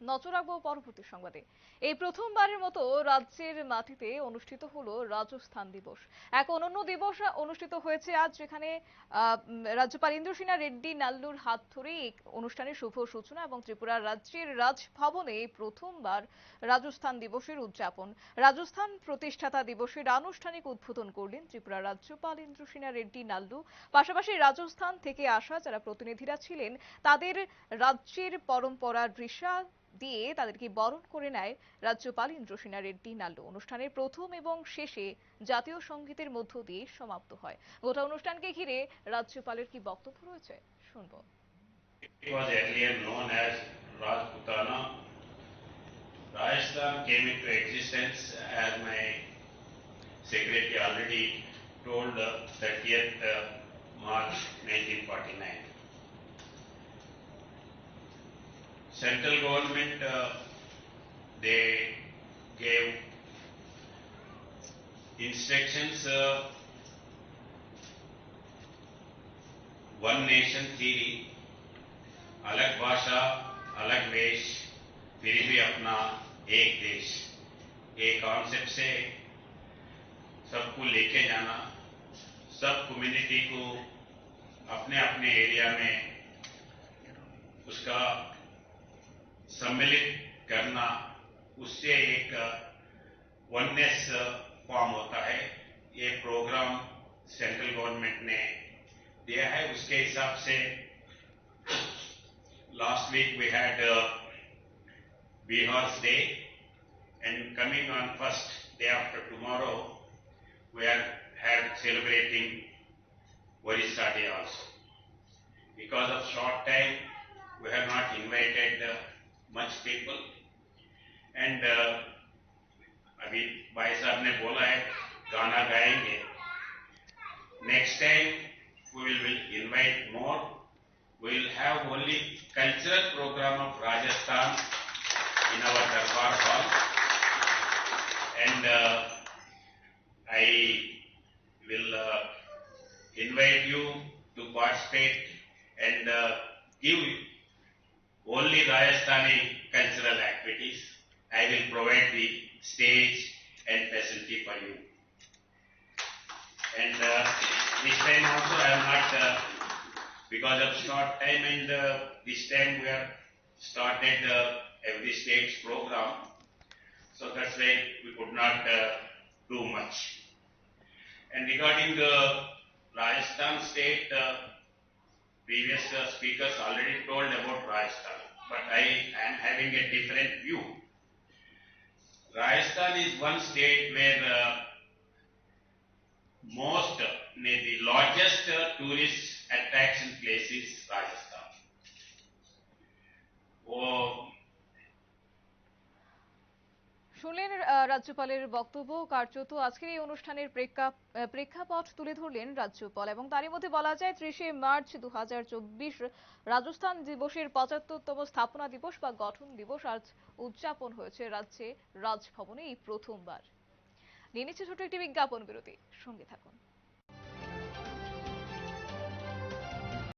নজর রাখব পরবর্তী সংবাদে। এই প্রথমবারের মতো রাজ্যের মাটিতে অনুষ্ঠিত হলো রাজস্থান দিবস। এক অনন্য দিবস অনুষ্ঠিত হয়েছে আজ, যেখানে রাজ্যপাল ইন্দ্রসেনা রেড্ডি নাল্লুর হাত ধরে অনুষ্ঠানের শুভ সূচনা এবং ত্রিপুরা রাজ্যের রাজভবনে প্রথমবার রাজস্থান দিবসের উদযাপন। রাজস্থান প্রতিষ্ঠাতা দিবসের আনুষ্ঠানিক উদ্বোধন করলেন ত্রিপুরা রাজ্যপাল ইন্দ্রসেনা রেড্ডি নাল্লু। পাশাপাশি রাজস্থান থেকে আসা যারা প্রতিনিধিরা ছিলেন, তাদের রাজ্যের পরম্পরার দৃশ্যা দিয়ে তাদেরকে বরণ করে নেয় রাজ্যপাল ইন্দ্রসেনা রেড্ডি নাল্লু অনুষ্ঠানের প্রথম এবং শেষে জাতীয় সঙ্গীতের মধ্য দিয়ে সমাপ্ত হয় গোটা অনুষ্ঠানকে ঘিরে রাজ্যপালের কি বক্তব্য রয়েছে শুনব. Rajasthan came into existence as my secretary already told uh, 30th uh, March 1949. Central government, uh, they gave instructions uh, one nation theory अलग भाषा अलग वेश फिर भी अपना एक देश ये कॉन्सेप्ट से सबको लेके जाना सब कम्युनिटी को अपने अपने एरिया में उसका सम्मिलित करना उससे एक वननेस फॉर्म होता है। ये प्रोग्राम सेंट्रल गवर्नमेंट ने दिया है। उसके हिसाब से last week we had Bihar's day and coming on first day after tomorrow we are have celebrating Orissa day also because of short time we have not invited much people and uh, अभी भाई साहब ने बोला है गाना गाएंगे next time we will, will invite more we will have only cultural program of Rajasthan in our Darbar Hall. And uh, I will uh, invite you to participate and uh, give only Rajasthani cultural activities. I will provide the stage and facility for you. And uh, this time also I am not uh, because of short time and uh, this time we have started uh, every state's program. So that's why we could not uh, do much. And regarding the Rajasthan state, uh, previous uh, speakers already told about Rajasthan, but I am having a different view. Rajasthan is one state where uh, most, uh, the largest uh, tourist attraction place is Rajasthan. শুনলেন রাজ্যপালের বক্তব্য। কার্যত আজকের এই অনুষ্ঠানের প্রেক্ষাপট তুলে ধরলেন রাজ্যপাল এবং তারই মধ্যে বলা যায়, ত্রিশে মার্চ দু হাজার চব্বিশ রাজস্থান দিবসের পঁচাত্তরতম স্থাপনা দিবস বা গঠন দিবস আজ উদযাপন হয়েছে রাজ্যে রাজভবনে এই প্রথমবার। নিয়ে নিচ্ছে ছোট একটি বিজ্ঞাপন বিরতি। সঙ্গে থাকুন।